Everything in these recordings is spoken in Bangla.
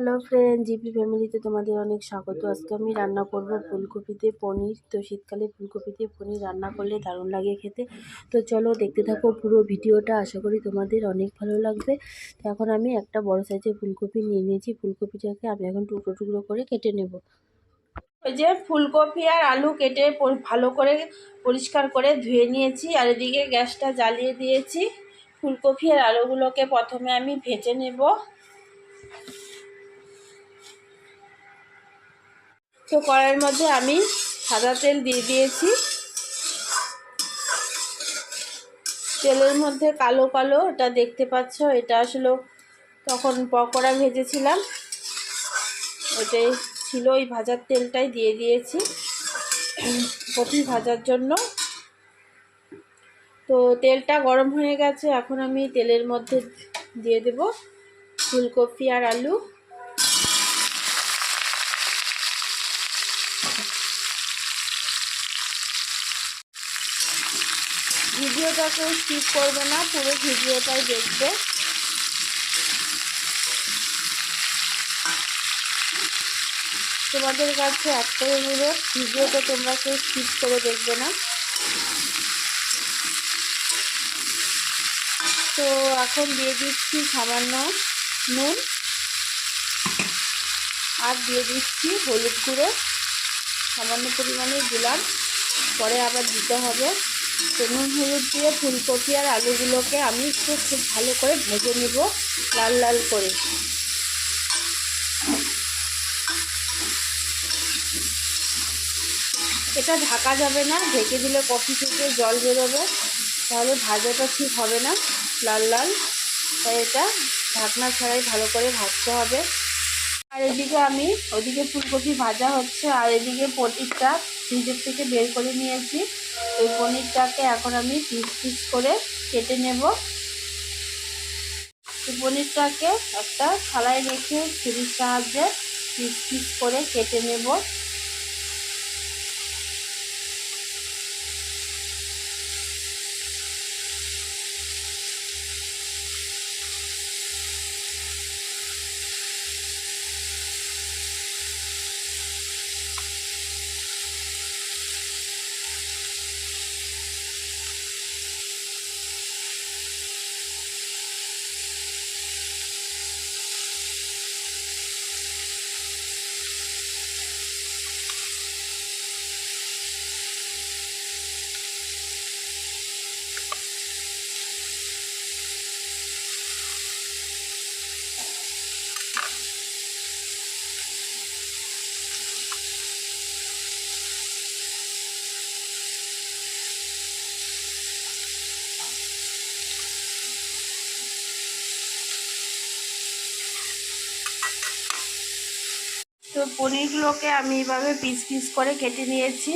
হ্যালো ফ্রেন্ড জিপি ফ্যামিলিতে তোমাদের অনেক স্বাগত। আজকে আমি রান্না করব ফুলকপিতে পনির। তো শীতকালে ফুলকপিতে পনির রান্না করলে দারুণ লাগে খেতে। তো চলো দেখতে থাকো পুরো ভিডিওটা। আশা করি তোমাদের অনেক ভালো লাগবে। তো এখন আমি একটা বড় সাইজের ফুলকপি নিয়ে নিয়েছি। ফুলকপিটাকে আমি এখন টুকরো টুকরো করে কেটে নেব। ওই যে ফুলকপি আর আলু কেটে ভালো করে পরিষ্কার করে ধুয়ে নিয়েছি। আর এদিকে গ্যাসটা জ্বালিয়ে দিয়েছি। ফুলকপি আর আলুগুলোকে প্রথমে আমি ভেজে নেব। তো কড়াইয়ের মধ্যে আমি সাদা তেল দিয়ে দিয়েছি। তেলের মধ্যে কালো কালো, এটা দেখতে পাচ্ছ, এটা আসলে তখন পকোড়া ভেজেছিলাম। ওটাই ছিল, ওই ভাজার তেলটাই দিয়ে দিয়েছি, কপি ভাজার জন্য। তো তেলটা গরম হয়ে গেছে, এখন আমি তেলের মধ্যে দিয়ে দেব ফুলকপি আর আলু। ভিডিওটাকে স্কিপ করবে না, পুরো ভিডিওটাই দেখবে। তোমাদের কাছে একটাই অনুরোধ, ভিডিওটা তোমরা কেউ স্কিপ করে দেখবে না। তো এখন দিয়ে দিচ্ছি সামান্য নুন আর দিয়ে দিচ্ছি হলুদ গুঁড়ো। সামান্য পরিমাণে দিলাম, পরে আবার দিতে হবে। নুন, হলুদ দিয়ে ফুলকপি আর আলুগুলোকে আমি একটু খুব ভালো করে ভেজে নেব লাল লাল করে। এটা ঢাকা যাবে না, ঢেকে দিলে কফি থেকে জল বেরোবে, তাহলে ভাজাটা ঠিক হবে না, লাল লাল। তাই এটা ঢাকনা ছাড়াই ভালো করে ভাজতে হবে। আর এদিকে আমি, ওদিকে ফুলকপি ভাজা হচ্ছে, আর এদিকে পনিরটা ফ্রিজের থেকে বের করে নিয়েছি। ওই পনিরটাকে এখন আমি পিস পিস করে কেটে নেব। পনিরটাকে একটা থালায় রেখে ছুরির সাহায্যে পিস পিস করে কেটে নেব। তো পনিরগুলোকে আমি এইভাবে পিস পিস করে কেটে নিয়েছি।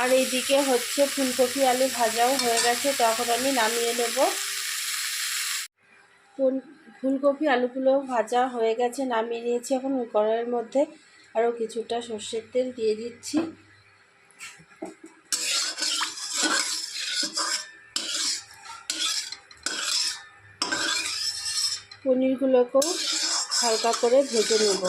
আর এইদিকে হচ্ছে ফুলকপি আলু ভাজাও হয়ে গেছে তখন আমি নামিয়ে নেব। ফুলকপি আলুগুলো ভাজা হয়ে গেছে, নামিয়ে নিয়েছি এখন ওই কড়াইয়ের মধ্যে। আরও কিছুটা সর্ষের তেল দিয়ে দিচ্ছি। পনিরগুলোকেও হালকা করে ভেজে নেব।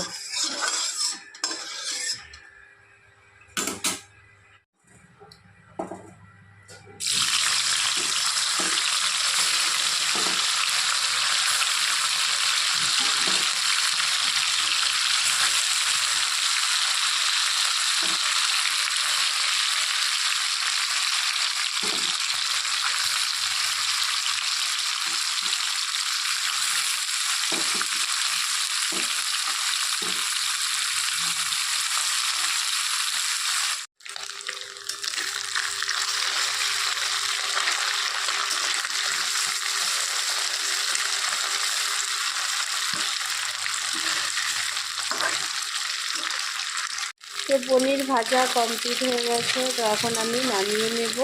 পনির ভাজা কমপ্লিট হয়ে গেছে, তো এখন আমি নামিয়ে নেব।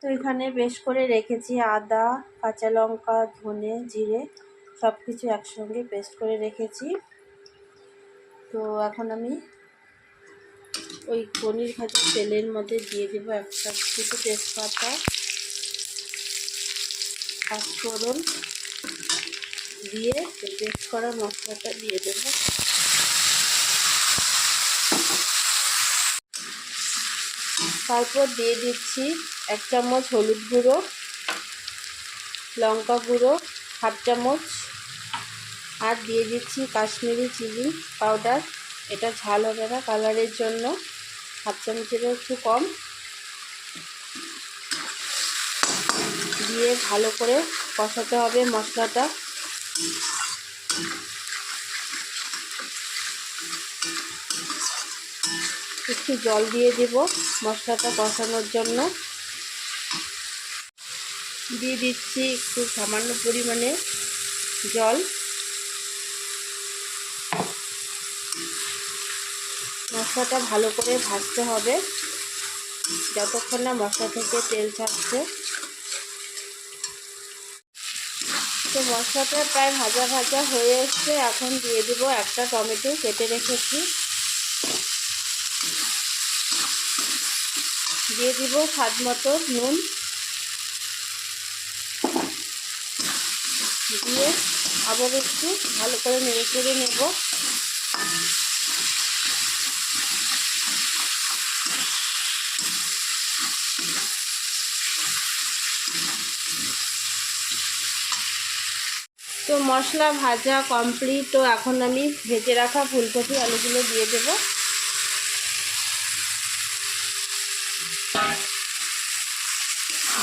তো এখানে বেশ করে রেখেছি আদা, কাঁচা লঙ্কা, ধনে, জিরে সব কিছু একসঙ্গে পেস্ট করে রেখেছি। তো এখন আমি ওই পনির ভাজা তেলের মধ্যে দিয়ে দেব একটা দুটো তেজপাতা, পাঁচফোড়ন দিয়ে পেস্ট করা মশলাটা দিয়ে দেবো। তারপর দিয়ে দিচ্ছি এক চামচ হলুদ গুঁড়ো, লঙ্কা গুঁড়ো, হাফ চামচ, আর দিয়ে দিচ্ছি কাশ্মীরি চিলি পাউডার। এটা ঝাল হবে না কালারের জন্য, হাফ চামচেরও একটু কম। দিয়ে ভালো করে কষাতে হবে মশলাটা। একটু জল দিয়ে দেব মশলাটা কষানোর জন্য। দিয়ে দিচ্ছি একটু সামান্য পরিমাণে জল। মশলাটা ভালো করে ভাজতে হবে। যতক্ষণ না মশলা থেকে তেল ছাড়ছে। তো মশলাটা প্রায় ভাজা ভাজা হয়ে এসছে। এখন দিয়ে দেবো একটা টমেটো কেটে রেখেছি। দিয়ে দিব স্বাদ মতো নুন। দিয়ে আবার একটু ভালো করে নেড়ে চেড়ে নেব। তো মশলা ভাজা কমপ্লিট তো এখন আমি ভেজে রাখা ফুলকপি আলুগুলো দিয়ে দেব।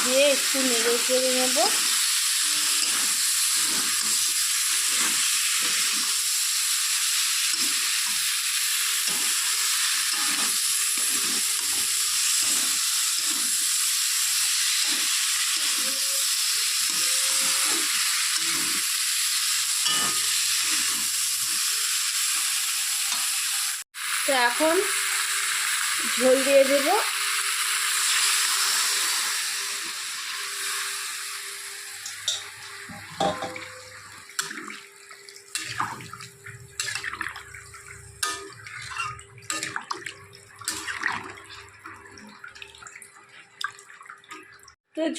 দিয়ে একটু নেড়ে চেড়ে নেব। তো এখন ঝোল দিয়ে দেব।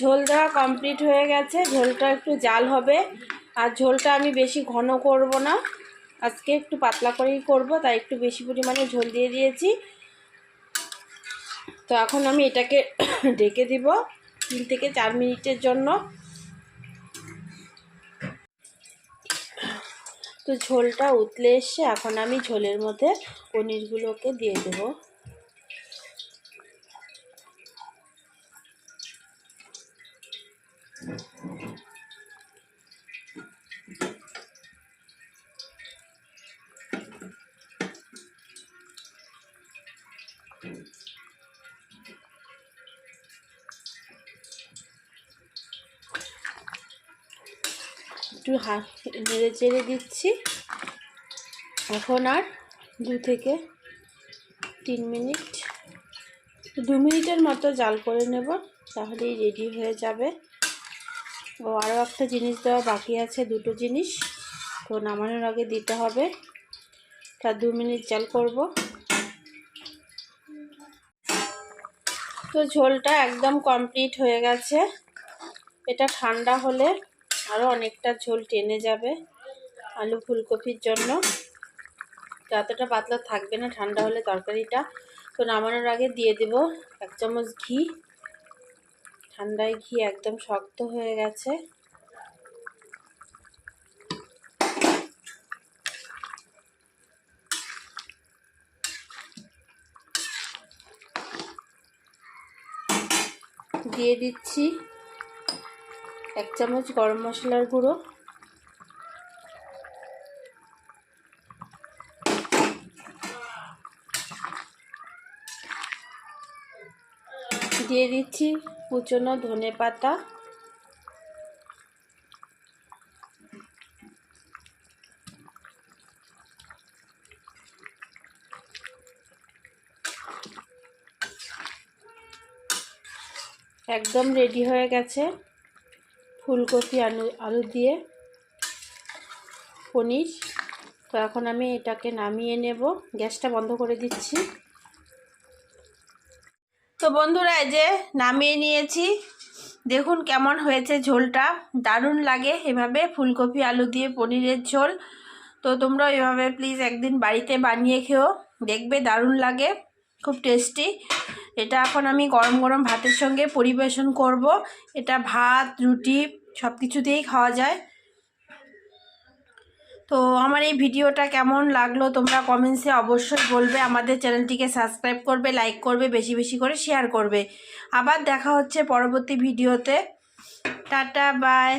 ঝোল দেওয়া কমপ্লিট হয়ে গেছে। ঝোলটা একটু জাল হবে। আর ঝোলটা আমি বেশি ঘন করব না। আজকে একটু পাতলা করেই করব, তাই একটু বেশি পরিমাণে ঝোল দিয়ে দিয়েছি। তো এখন আমি এটাকে ডেকে দিব তিন থেকে চার মিনিটের জন্য। তো ঝোলটা উতলে এসছে। এখন আমি ঝোলের মধ্যে পনিরগুলোকে দিয়ে দেবো। একটু হা নেড়ে চেড়ে দিচ্ছি। এখন আর দু থেকে তিন মিনিট, দু মিনিটের মতো জাল করে নেব, তাহলেই রেডি হয়ে যাবে। ও আরও একটা জিনিস দেওয়া বাকি আছে, দুটো জিনিস। তো নামানোর আগে দিতে হবে। তার দু মিনিট জাল করব। তো ঝোলটা একদম কমপ্লিট হয়ে গেছে। এটা ঠান্ডা হলে আরও অনেকটা ঝোল টেনে যাবে আলু ফুলকপির জন্য। যতটা পাতলা থাকবে না, ঠান্ডা হলে তরকারিটা। তো নামানোর আগে দিয়ে দেব এক চামচ ঘি। ঠান্ডায় ঘি একদম শক্ত হয়ে গেছে। দিয়ে দিচ্ছি এক চামচ গরম মশলার গুঁড়ো। দিয়ে দিচ্ছি কুচনো ধনে পাতা। একদম রেডি হয়ে গেছে ফুলকপি আলু আলু দিয়ে পনির। তো এখন আমি এটাকে নামিয়ে নেব। গ্যাসটা বন্ধ করে দিচ্ছি। তো বন্ধুরা, এই যে নামিয়ে নিয়েছি। দেখুন কেমন হয়েছে ঝোলটা। দারুণ লাগে এভাবে ফুলকপি, আলু দিয়ে পনিরের ঝোল। তো তোমরা এভাবে প্লিজ একদিন বাড়িতে বানিয়ে খেও। দেখবে দারুণ লাগে, খুব টেস্টি এটা এখন আমি গরম গরম ভাতের সঙ্গে পরিবেশন করব। এটা ভাত, রুটি সব কিছুতেই খাওয়া যায়। তো আমার এই ভিডিওটা কেমন লাগল তোমরা কমেন্টসে অবশ্যই বলবে। আমাদের চ্যানেলটিকে সাবস্ক্রাইব করবে লাইক করবে, বেশি বেশি করে শেয়ার করবে। আবার দেখা হচ্ছে পরবর্তী ভিডিওতে। Tata bye